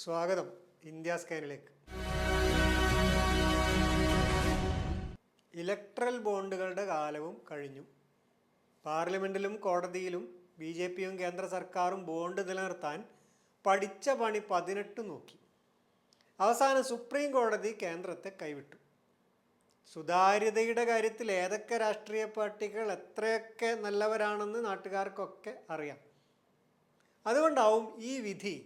സ്വാഗതം India സ്കാനിലേക്ക്. Electoral ബോണ്ടുകളുടെ കാലവും കഴിഞ്ഞു. പാർലമെന്റിലും കോടതിയിലും ബി ജെ പിയും കേന്ദ്ര സർക്കാരും ബോണ്ട് നിലനിർത്താൻ പഠിച്ച പണി പതിനെട്ട് നോക്കി. അവസാനം സുപ്രീം കോടതി കേന്ദ്രത്തെ കൈവിട്ടു. സുതാര്യതയുടെ കാര്യത്തിൽ ഏതൊക്കെ രാഷ്ട്രീയ പാർട്ടികൾ എത്രയൊക്കെ നല്ലവരാണെന്ന് നാട്ടുകാർക്കൊക്കെ അറിയാം. അതുകൊണ്ടാവും ഈ വിധി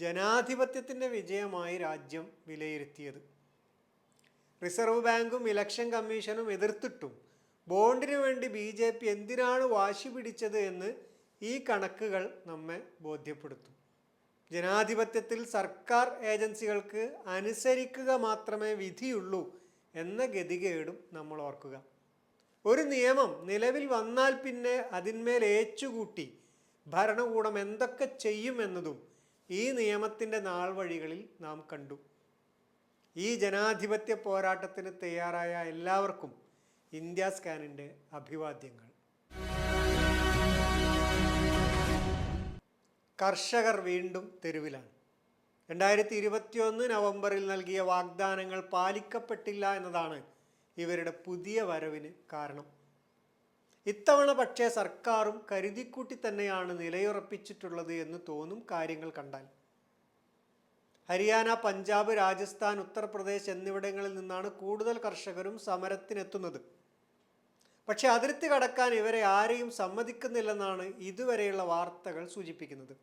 ജനാധിപത്യത്തിന്റെ വിജയമായി രാജ്യം വിലയിരുത്തിയത്. റിസർവ് ബാങ്കും ഇലക്ഷൻ കമ്മീഷനും എതിർത്തിട്ടും ബോണ്ടിനു വേണ്ടി ബി ജെ പി എന്തിനാണ് വാശി പിടിച്ചത് എന്ന് ഈ കണക്കുകൾ നമ്മെ ബോധ്യപ്പെടുത്തും. ജനാധിപത്യത്തിൽ സർക്കാർ ഏജൻസികൾക്ക് അനുസരിക്കുക മാത്രമേ വിധിയുള്ളൂ എന്ന ഗതികേടും നമ്മൾ ഓർക്കുക. ഒരു നിയമം നിലവിൽ വന്നാൽ പിന്നെ അതിന്മേൽ ഏച്ചുകൂട്ടി ഭരണകൂടം എന്തൊക്കെ ചെയ്യുമെന്നതും ഈ നിയമത്തിന്റെ നാൾ വഴികളിൽ നാം കണ്ടു. ഈ ജനാധിപത്യ പോരാട്ടത്തിന് തയ്യാറായ എല്ലാവർക്കും ഇന്ത്യ സ്കാനിന്റെ അഭിവാദ്യങ്ങൾ. കർഷകർ വീണ്ടും തെരുവിലാണ്. രണ്ടായിരത്തി ഇരുപത്തിയൊന്ന് നവംബറിൽ നൽകിയ വാഗ്ദാനങ്ങൾ പാലിക്കപ്പെട്ടില്ല എന്നതാണ് ഇവരുടെ പുതിയ വരവിന് കാരണം. ഇത്തവണ പക്ഷേ സർക്കാരും കരുതിക്കൂട്ടി തന്നെയാണ് നിലയുറപ്പിച്ചിട്ടുള്ളത് എന്ന് തോന്നും കാര്യങ്ങൾ കണ്ടാൽ. ഹരിയാന പഞ്ചാബ് രാജസ്ഥാൻ ഉത്തർപ്രദേശ് എന്നിവിടങ്ങളിൽ നിന്നാണ് കൂടുതൽ കർഷകരും സമരത്തിനെത്തുന്നത്. പക്ഷെ അതിർത്തി കടക്കാൻ ഇവരെ ആരെയും സമ്മതിക്കുന്നില്ലെന്നാണ് ഇതുവരെയുള്ള വാർത്തകൾ സൂചിപ്പിക്കുന്നത്.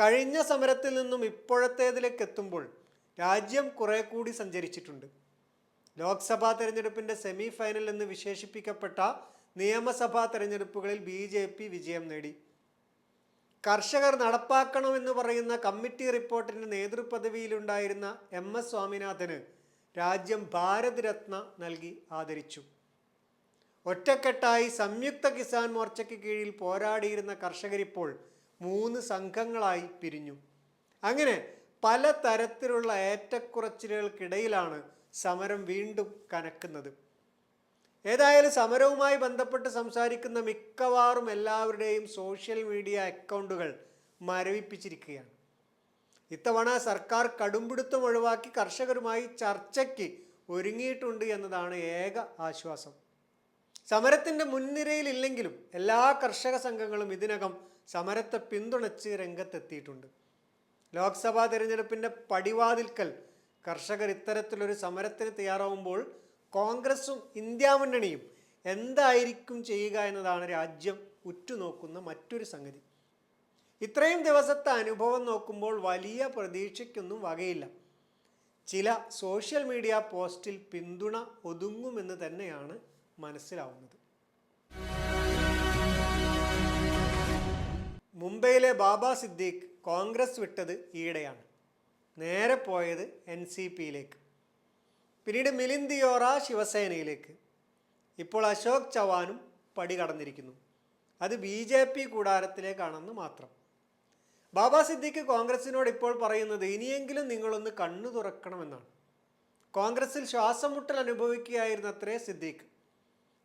കഴിഞ്ഞ സമരത്തിൽ നിന്നും ഇപ്പോഴത്തേതിലേക്ക് എത്തുമ്പോൾ രാജ്യം കുറെ കൂടി സഞ്ചരിച്ചിട്ടുണ്ട്. ലോക്സഭാ തെരഞ്ഞെടുപ്പിന്റെ സെമി ഫൈനൽ എന്ന് വിശേഷിപ്പിക്കപ്പെട്ട നിയമസഭാ തെരഞ്ഞെടുപ്പുകളിൽ ബി ജെ പി വിജയം നേടി. കർഷകർ നടപ്പാക്കണമെന്ന് പറയുന്ന കമ്മിറ്റി റിപ്പോർട്ടിന്റെ നേതൃപദവിയിലുണ്ടായിരുന്ന എം എസ് സ്വാമിനാഥന് രാജ്യം ഭാരത് രത്ന നൽകി ആദരിച്ചു. ഒറ്റക്കെട്ടായി സംയുക്ത കിസാൻ മോർച്ചയ്ക്ക് കീഴിൽ പോരാടിയിരുന്ന കർഷകരിപ്പോൾ മൂന്ന് സംഘങ്ങളായി പിരിഞ്ഞു. അങ്ങനെ പല തരത്തിലുള്ള ഏറ്റക്കുറച്ചിലുകൾക്കിടയിലാണ് സമരം വീണ്ടും കനക്കുന്നത്. ഏതായാലും സമരവുമായി ബന്ധപ്പെട്ട് സംസാരിക്കുന്ന മിക്കവാറും എല്ലാവരുടെയും സോഷ്യൽ മീഡിയ അക്കൗണ്ടുകൾ മരവിപ്പിച്ചിരിക്കുകയാണ്. ഇത്തവണ സർക്കാർ കടുംപിടുത്തം ഒഴിവാക്കി കർഷകരുമായി ചർച്ചയ്ക്ക് ഒരുങ്ങിയിട്ടുണ്ട് എന്നതാണ് ഏക ആശ്വാസം. സമരത്തിന്റെ മുൻനിരയിലില്ലെങ്കിലും എല്ലാ കർഷക സംഘങ്ങളും ഇതിനകം സമരത്തെ പിന്തുണച്ച് രംഗത്തെത്തിയിട്ടുണ്ട്. ലോക്സഭാ തിരഞ്ഞെടുപ്പിന്റെ പടിവാതിൽക്കൽ കർഷകർ ഇത്തരത്തിലൊരു സമരത്തിന് തയ്യാറാവുമ്പോൾ കോൺഗ്രസും ഇന്ത്യ മുന്നണിയും എന്തായിരിക്കും ചെയ്യുക എന്നതാണ് രാജ്യം ഉറ്റുനോക്കുന്ന മറ്റൊരു സംഗതി. ഇത്രയും ദിവസത്തെ അനുഭവം നോക്കുമ്പോൾ വലിയ പ്രതീക്ഷയ്ക്കൊന്നും വകയില്ല. ചില സോഷ്യൽ മീഡിയ പോസ്റ്റിൽ പിന്തുണ ഒതുങ്ങുമെന്ന് തന്നെയാണ് മനസ്സിലാവുന്നത്. മുംബൈയിലെ ബാബ സിദ്ദീഖ് കോൺഗ്രസ് വിട്ടത് ഈയിടെയാണ്. നേരെ പോയത് എൻ സി പിയിലേക്ക്. പിന്നീട് മിലിന്ദ് ദിയോറ ശിവസേനയിലേക്ക്. ഇപ്പോൾ അശോക് ചവാനും പടി കടന്നിരിക്കുന്നു. അത് ബി ജെ പി കൂടാരത്തിലേക്കാണെന്ന് മാത്രം. ബാബ സിദ്ദിഖ് കോൺഗ്രസിനോട് ഇപ്പോൾ പറയുന്നത് ഇനിയെങ്കിലും നിങ്ങളൊന്ന് കണ്ണു തുറക്കണമെന്നാണ്. കോൺഗ്രസിൽ ശ്വാസം മുട്ടൽ അനുഭവിക്കുകയായിരുന്ന അത്രേ സിദ്ദീഖ്.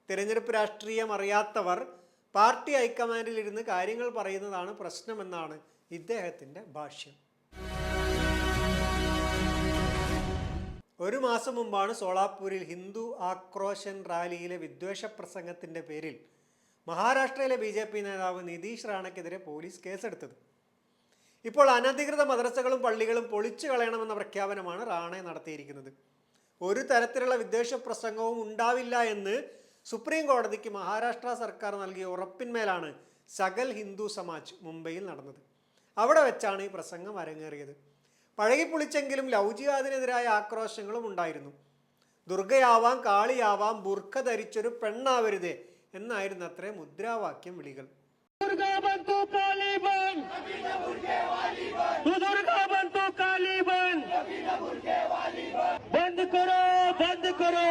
തിരഞ്ഞെടുപ്പ് രാഷ്ട്രീയം അറിയാത്തവർ പാർട്ടി ഹൈക്കമാൻഡിൽ ഇരുന്ന് കാര്യങ്ങൾ പറയുന്നതാണ് പ്രശ്നമെന്നാണ് ഇദ്ദേഹത്തിന്റെ ഭാഷ്യം. ഒരു മാസം മുമ്പാണ് സോളാപൂരിൽ ഹിന്ദു ആക്രോശൻ റാലിയിലെ വിദ്വേഷ പ്രസംഗത്തിന്റെ പേരിൽ മഹാരാഷ്ട്രയിലെ ബി ജെ പി നേതാവ് നിതീഷ് റാണയ്ക്കെതിരെ പോലീസ് കേസെടുത്തത്. ഇപ്പോൾ അനധികൃത മദ്രസകളും പള്ളികളും പൊളിച്ചു കളയണമെന്ന പ്രഖ്യാപനമാണ് റാണെ നടത്തിയിരിക്കുന്നത്. ഒരു തരത്തിലുള്ള വിദ്വേഷ പ്രസംഗവും ഉണ്ടാവില്ല എന്ന് സുപ്രീം കോടതിക്ക് മഹാരാഷ്ട്ര സർക്കാർ നൽകിയ ഉറപ്പിന്മേലാണ് സകൽ ഹിന്ദു സമാജ് മുംബൈയിൽ നടന്നത്. അവിടെ വെച്ചാണ് ഈ പ്രസംഗം അരങ്ങേറിയത്. പഴകിപ്പൊളിച്ചെങ്കിലും ലൗജിയാദിനെതിരായ ആക്രോശങ്ങളും ഉണ്ടായിരുന്നു. ദുർഗയാവാം കാളിയാവാം ബുർഖ ധരിച്ചൊരു പെണ്ണാവരുതേ എന്നായിരുന്നു അത്രേ മുദ്രാവാക്യം വിളികൾ. ബന്ദ് കരോ ബന്ദ് കരോ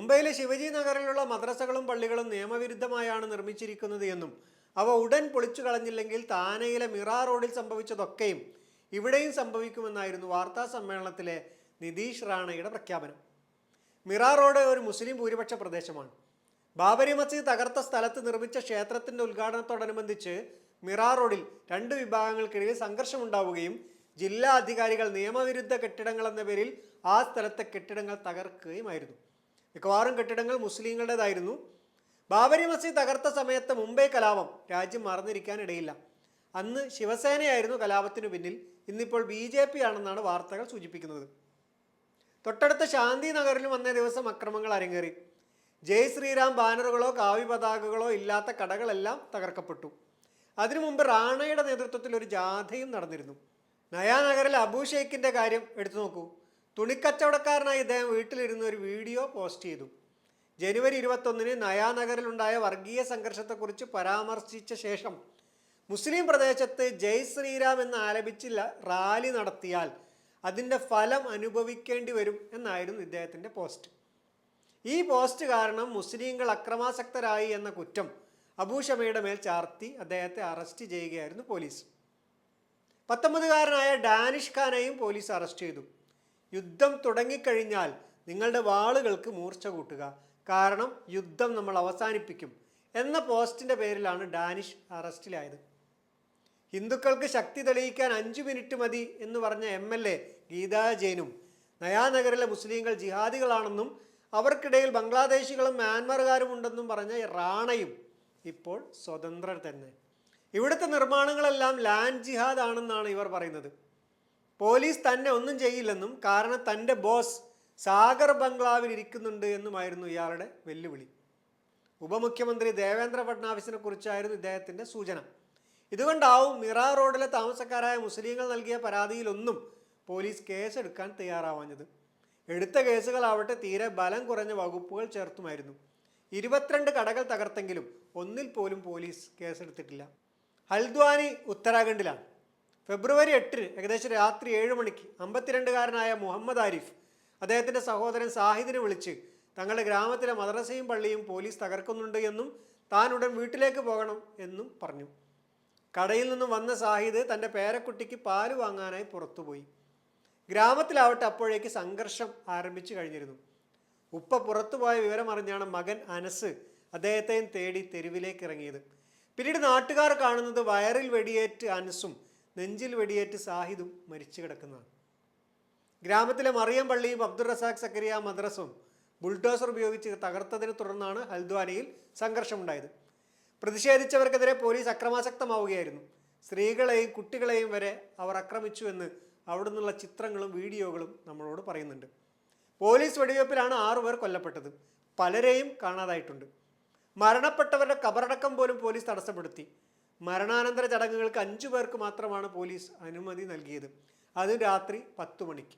മുംബൈയിലെ ശിവജി നഗറിലുള്ള മദ്രസകളും പള്ളികളും നിയമവിരുദ്ധമായാണ് നിർമ്മിച്ചിരിക്കുന്നത് എന്നും അവ ഉടൻ പൊളിച്ചു കളഞ്ഞില്ലെങ്കിൽ താനയിലെ മിറ റോഡിൽ സംഭവിച്ചതൊക്കെയും ഇവിടെയും സംഭവിക്കുമെന്നായിരുന്നു വാർത്താ സമ്മേളനത്തിലെ നിതീഷ് റാണയുടെ പ്രഖ്യാപനം. മിറാ റോഡ് ഒരു മുസ്ലിം ഭൂരിപക്ഷ പ്രദേശമാണ്. ബാബരി മസ്ജിദ് തകർത്ത സ്ഥലത്ത് നിർമ്മിച്ച ക്ഷേത്രത്തിന്റെ ഉദ്ഘാടനത്തോടനുബന്ധിച്ച് മിറാ റോഡിൽ രണ്ട് വിഭാഗങ്ങൾക്കിടയിൽ സംഘർഷമുണ്ടാവുകയും ജില്ലാ അധികാരികൾ നിയമവിരുദ്ധ കെട്ടിടങ്ങൾ എന്ന പേരിൽ ആ സ്ഥലത്തെ കെട്ടിടങ്ങൾ തകർക്കുകയുമായിരുന്നു. മിക്കവാറും കെട്ടിടങ്ങൾ മുസ്ലിങ്ങളുടേതായിരുന്നു. ബാബരി മസ്ജിദ് തകർത്ത സമയത്ത് മുംബൈ കലാപം രാജ്യം മറന്നിരിക്കാനിടയില്ല. അന്ന് ശിവസേനയായിരുന്നു കലാപത്തിനു പിന്നിൽ. ഇന്നിപ്പോൾ ബി ജെ പി ആണെന്നാണ് വാർത്തകൾ സൂചിപ്പിക്കുന്നത്. തൊട്ടടുത്ത ശാന്തി നഗറിലും അന്നേ ദിവസം അക്രമങ്ങൾ അരങ്ങേറി. ജയ് ശ്രീറാം ബാനറുകളോ കാവ്യ പതാകകളോ ഇല്ലാത്ത കടകളെല്ലാം തകർക്കപ്പെട്ടു. അതിനു മുമ്പ് റാണയുടെ നേതൃത്വത്തിൽ ഒരു ജാഥയും നടന്നിരുന്നു. നയാനഗറിൽ അബു ഷെയ്ഖിന്റെ കാര്യം എടുത്തു നോക്കൂ. തുണിക്കച്ചവടക്കാരനായി ഇദ്ദേഹം വീട്ടിലിരുന്ന് ഒരു വീഡിയോ പോസ്റ്റ് ചെയ്തു. ജനുവരി ഇരുപത്തൊന്നിന് നയാനഗറിലുണ്ടായ വർഗീയ സംഘർഷത്തെക്കുറിച്ച് പരാമർശിച്ച ശേഷം മുസ്ലിം പ്രദേശത്ത് ജയ് ശ്രീരാം എന്ന് ആലപിച്ചില്ല റാലി നടത്തിയാൽ അതിന്റെ ഫലം അനുഭവിക്കേണ്ടി വരും എന്നായിരുന്നു ഇദ്ദേഹത്തിന്റെ പോസ്റ്റ്. ഈ പോസ്റ്റ് കാരണം മുസ്ലിങ്ങൾ അക്രമാസക്തരായി എന്ന കുറ്റം അബൂഷമയുടെ മേൽ ചാർത്തി അദ്ദേഹത്തെ അറസ്റ്റ് ചെയ്യുകയായിരുന്നു പോലീസ്. പത്തൊമ്പതുകാരനായ ഡാനിഷ് ഖാനെയും പോലീസ് അറസ്റ്റ് ചെയ്തു. യുദ്ധം തുടങ്ങിക്കഴിഞ്ഞാൽ നിങ്ങളുടെ വാളുകൾക്ക് മൂർച്ച കൂട്ടുക. കാരണം യുദ്ധം നമ്മൾ അവസാനിപ്പിക്കും. എന്ന പോസ്റ്റിന്റെ പേരിലാണ് ഡാനിഷ് അറസ്റ്റിലായത്. ഹിന്ദുക്കൾക്ക് ശക്തി തെളിയിക്കാൻ അഞ്ചു മിനിറ്റ് മതി എന്ന് പറഞ്ഞ എം എൽ എ ഗീതാ ജെയിനും നയാനഗറിലെ മുസ്ലിങ്ങൾ ജിഹാദികളാണെന്നും അവർക്കിടയിൽ ബംഗ്ലാദേശികളും മ്യാൻമറുകാരും ഉണ്ടെന്നും പറഞ്ഞ റാണയും ഇപ്പോൾ സ്വതന്ത്രർ തന്നെ. ഇവിടുത്തെ നിർമ്മാണങ്ങളെല്ലാം ലാൻഡ് ജിഹാദ് ആണെന്നാണ് ഇവർ പറയുന്നത്. പോലീസ് തന്നെ ഒന്നും ചെയ്യില്ലെന്നും കാരണം തന്റെ ബോസ് സാഗർ ബംഗ്ലാവിൽ ഇരിക്കുന്നുണ്ട് എന്നുമായിരുന്നു ഇയാളുടെ വെല്ലുവിളി. ഉപമുഖ്യമന്ത്രി ദേവേന്ദ്ര ഫഡ്നാവിസിനെ കുറിച്ചായിരുന്നു ഇദ്ദേഹത്തിന്റെ സൂചന. ഇതുകൊണ്ടാവും മിറ റോഡിലെ താമസക്കാരായ മുസ്ലിങ്ങൾ നൽകിയ പരാതിയിലൊന്നും പോലീസ് കേസെടുക്കാൻ തയ്യാറാവാഞ്ഞത്. എടുത്ത കേസുകളാവട്ടെ തീരെ ബലം കുറഞ്ഞ വകുപ്പുകൾ ചേർത്തുമായിരുന്നു. ഇരുപത്തിരണ്ട് കടകൾ തകർത്തെങ്കിലും ഒന്നിൽ പോലും പോലീസ് കേസെടുത്തിട്ടില്ല. ഹൽദ്വാനി ഉത്തരാഖണ്ഡിലാണ്. ഫെബ്രുവരി എട്ടിന് ഏകദേശം രാത്രി ഏഴ് മണിക്ക് അമ്പത്തിരണ്ടുകാരനായ മുഹമ്മദ് ആരിഫ് അദ്ദേഹത്തിന്റെ സഹോദരൻ സാഹിദിനെ വിളിച്ച് തങ്ങളുടെ ഗ്രാമത്തിലെ മദ്രസയും പള്ളിയും പോലീസ് തകർക്കുന്നുണ്ട് എന്നും താൻ ഉടൻ വീട്ടിലേക്ക് പോകണം എന്നും പറഞ്ഞു. കടയിൽ നിന്നും വന്ന സാഹിദ് തന്റെ പേരക്കുട്ടിക്ക് പാൽ വാങ്ങാനായി പുറത്തുപോയി. ഗ്രാമത്തിലാവട്ടെ അപ്പോഴേക്ക് സംഘർഷം ആരംഭിച്ചു കഴിഞ്ഞിരുന്നു. ഉപ്പ പുറത്തുപോയ വിവരം അറിഞ്ഞാണ് മകൻ അനസ് അദ്ദേഹത്തെയും തേടി തെരുവിലേക്ക് ഇറങ്ങിയത്. പിന്നീട് നാട്ടുകാർ കാണുന്നത് വയറിൽ വെടിയേറ്റ് അനസും നെഞ്ചിൽ വെടിയേറ്റ് സാഹിദും മരിച്ചു കിടക്കുന്നതാണ് ഗ്രാമത്തിലെ മറിയം പള്ളിയും അബ്ദുൾ റസാഖ് സക്കരിയ മദ്രസും ബുൾഡോസർ ഉപയോഗിച്ച് തകർത്തതിനെ തുടർന്നാണ് ഹൽദ്വാനിയിൽ സംഘർഷമുണ്ടായത്. പ്രതിഷേധിച്ചവർക്കെതിരെ പോലീസ് അക്രമാസക്തമാവുകയായിരുന്നു. സ്ത്രീകളെയും കുട്ടികളെയും വരെ അവർ ആക്രമിച്ചു എന്ന് അവിടെ നിന്നുള്ള ചിത്രങ്ങളും വീഡിയോകളും നമ്മളോട് പറയുന്നുണ്ട്. പോലീസ് വെടിവയ്പ്പിലാണ് ആറുപേർ കൊല്ലപ്പെട്ടത്. പലരെയും കാണാതായിട്ടുണ്ട്. മരണപ്പെട്ടവരുടെ കബറടക്കം പോലും പോലീസ് തടസ്സപ്പെടുത്തി. മരണാനന്തര ചടങ്ങുകൾക്ക് അഞ്ചു പേർക്ക് മാത്രമാണ് പോലീസ് അനുമതി നൽകിയത്. അത് രാത്രി പത്തു മണിക്ക്.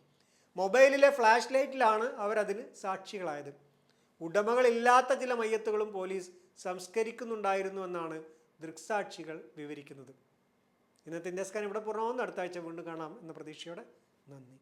മൊബൈലിലെ ഫ്ലാഷ് ലൈറ്റിലാണ് അവരതിന് സാക്ഷികളായത്. ഉടമകളില്ലാത്ത ചില മയ്യത്തുകളും പോലീസ് സംസ്കരിക്കുന്നുണ്ടായിരുന്നുവെന്നാണ് ദൃക്സാക്ഷികൾ വിവരിക്കുന്നത്. ഇന്നത്തെ ഇന്ത്യസ്കാൻ ഇവിടെ പൂർണമാകുന്നു അടുത്ത ആഴ്ച വീണ്ടും കാണാം എന്ന പ്രതീക്ഷയോടെ നന്ദി.